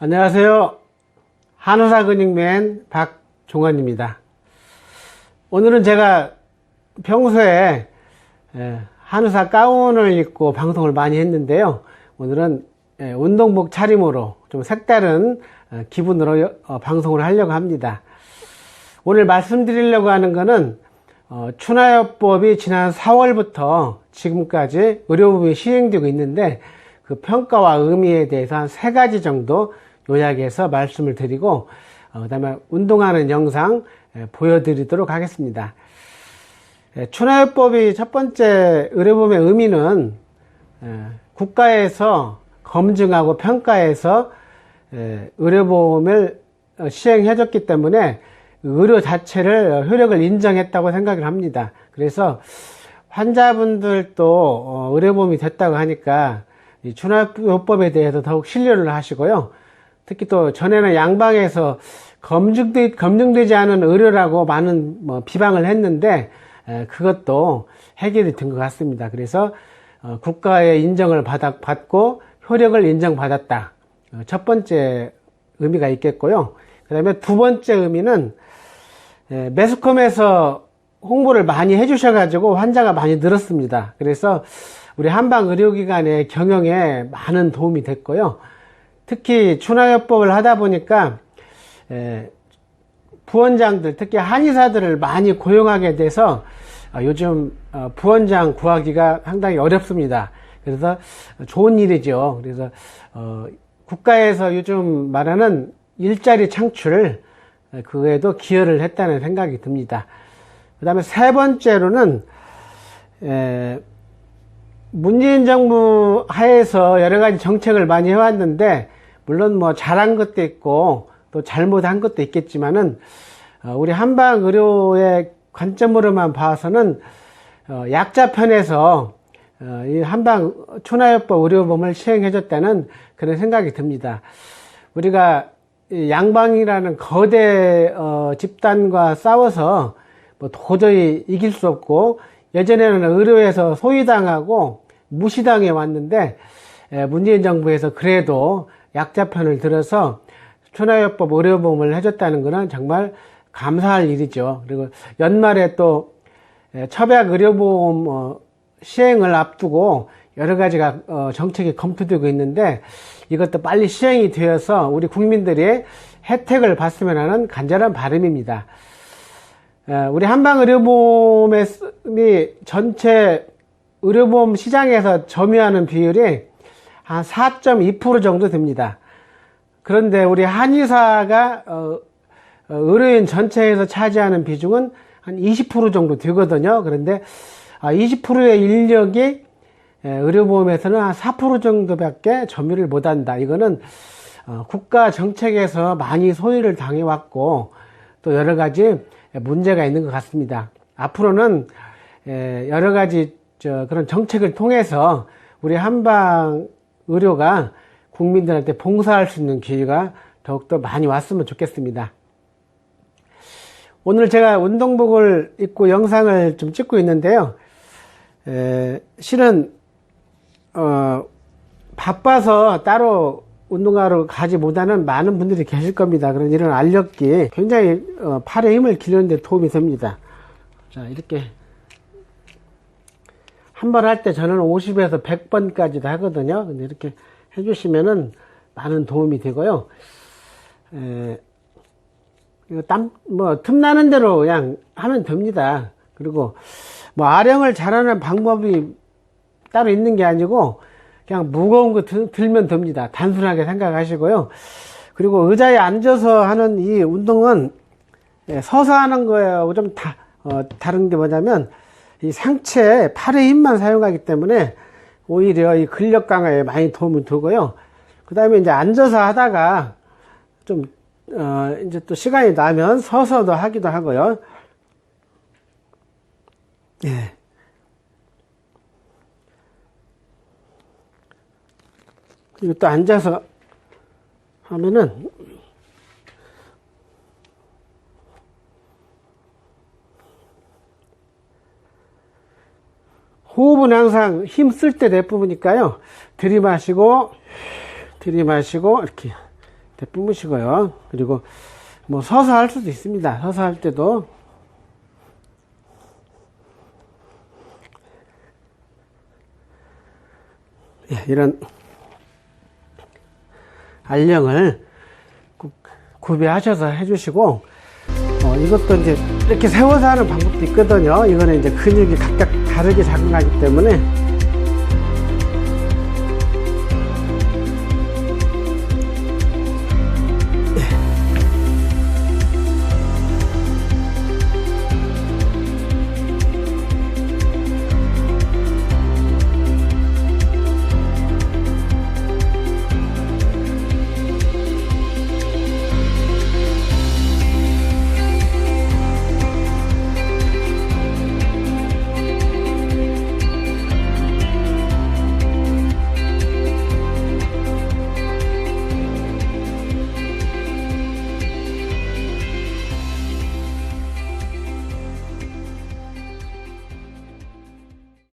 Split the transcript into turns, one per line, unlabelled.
안녕하세요. 한의사 근육맨 박종환입니다. 오늘은 제가 평소에 에, 한의사 가운을 입고 방송을 많이 했는데요. 오늘은 에, 운동복 차림으로 좀 색다른 어, 기분으로 어, 방송을 하려고 합니다. 오늘 말씀드리려고 하는 것은 어, 춘하요법이 지난 4월부터 지금까지 의료법이 시행되고 있는데 그 평가와 의미에 대해서 한 세 가지 정도 요약해서 말씀을 드리고 어, 그다음에 운동하는 영상 에, 보여드리도록 하겠습니다. 에, 춘하요법이 첫 번째 의료법의 의미는 에, 국가에서 검증하고 평가해서 에, 의료보험을 어, 시행해줬기 때문에 의료 자체를 효력을 인정했다고 생각을 합니다. 그래서 환자분들도 어, 의료보험이 됐다고 하니까 이 준하요법에 대해서 더욱 신뢰를 하시고요. 특히 또 전에는 양방에서 검증되, 검증되지 않은 의료라고 많은 뭐 비방을 했는데 에, 그것도 해결이 된 것 같습니다. 그래서 어, 국가의 인정을 받아, 받고 효력을 인정받았다. 어, 첫 번째 의미가 있겠고요. 그 다음에 두 번째 의미는 에, 매스컴에서 홍보를 많이 해주셔가지고 환자가 많이 늘었습니다. 그래서 우리 한방 의료기관의 경영에 많은 도움이 됐고요. 특히 춘하요법을 하다 보니까 에, 부원장들, 특히 한의사들을 많이 고용하게 돼서 어, 요즘 어, 부원장 구하기가 상당히 어렵습니다. 그래서 좋은 일이죠. 그래서 어, 국가에서 요즘 말하는 일자리 창출 그에도 기여를 했다는 생각이 듭니다. 그 다음에 세 번째로는 에, 문재인 정부 하에서 여러 가지 정책을 많이 해왔는데 물론 뭐 잘한 것도 있고 또 잘못한 것도 있겠지만은 어, 우리 한방 의료의 관점으로만 봐서는 어, 약자 편에서 어, 이 한방 춘하요법 의료보험을 시행해줬다는 그런 생각이 듭니다. 우리가 양방이라는 거대 집단과 싸워서 뭐 도저히 이길 수 없고 예전에는 의료에서 소위당하고 무시당해 왔는데 문재인 정부에서 그래도 약자 편을 들어서 춘하요법 의료보험을 해줬다는 것은 정말 감사할 일이죠. 그리고 연말에 또 첩약 의료보험 시행을 앞두고 여러 가지가 어, 정책이 검토되고 있는데 이것도 빨리 시행이 되어서 우리 국민들이 혜택을 봤으면 하는 간절한 바람입니다. 우리 한방의료보험이 전체 의료보험 시장에서 점유하는 비율이 한 4.2% 정도 됩니다. 그런데 우리 한의사가 어, 어, 의료인 전체에서 차지하는 비중은 한 20% 정도 되거든요. 그런데 20%의 아, 인력이 의료보험에서는 한 4% 정도밖에 점유를 못한다. 이거는 어, 국가 정책에서 많이 소외를 당해왔고 또 여러 가지 문제가 있는 것 같습니다. 앞으로는 여러 가지 그런 정책을 통해서 우리 한방 의료가 국민들한테 봉사할 수 있는 기회가 더욱더 많이 왔으면 좋겠습니다. 오늘 제가 운동복을 입고 영상을 좀 찍고 있는데요. 에, 실은 어, 바빠서 따로 운동하러 가지 못하는 많은 분들이 계실 겁니다. 그런 이런 알력기 굉장히 어, 팔의 힘을 기르는데 도움이 됩니다. 자 이렇게 한 번 할 때 저는 50에서 100번까지도 하거든요. 근데 이렇게 해주시면은 많은 도움이 되고요. 에, 이거 땀, 뭐, 틈나는 대로 그냥 하면 됩니다. 그리고 뭐, 아령을 잘하는 방법이 따로 있는 게 아니고, 그냥 무거운 거 들, 들면 됩니다. 단순하게 생각하시고요. 그리고 의자에 앉아서 하는 이 운동은 예, 서서 하는 거하고 좀 다, 어, 다른 게 뭐냐면 이 상체 팔의 힘만 사용하기 때문에 오히려 이 근력 강화에 많이 도움이 되고요. 그 다음에 이제 앉아서 하다가 좀, 어, 이제 또 시간이 나면 서서도 하기도 하고요. 예. 그리고 또 앉아서 하면은 호흡은 항상 힘 쓸 때 내뿜으니까요. 들이마시고 들이마시고 이렇게 뿜으시고요. 그리고 뭐 서서 할 수도 있습니다. 서서 할 때도 예, 이런 알령을 꼭 구비하셔서 해주시고 어, 이것도 이제 이렇게 세워서 하는 방법도 있거든요. 이거는 이제 근육이 각각 다르게 작용하기 때문에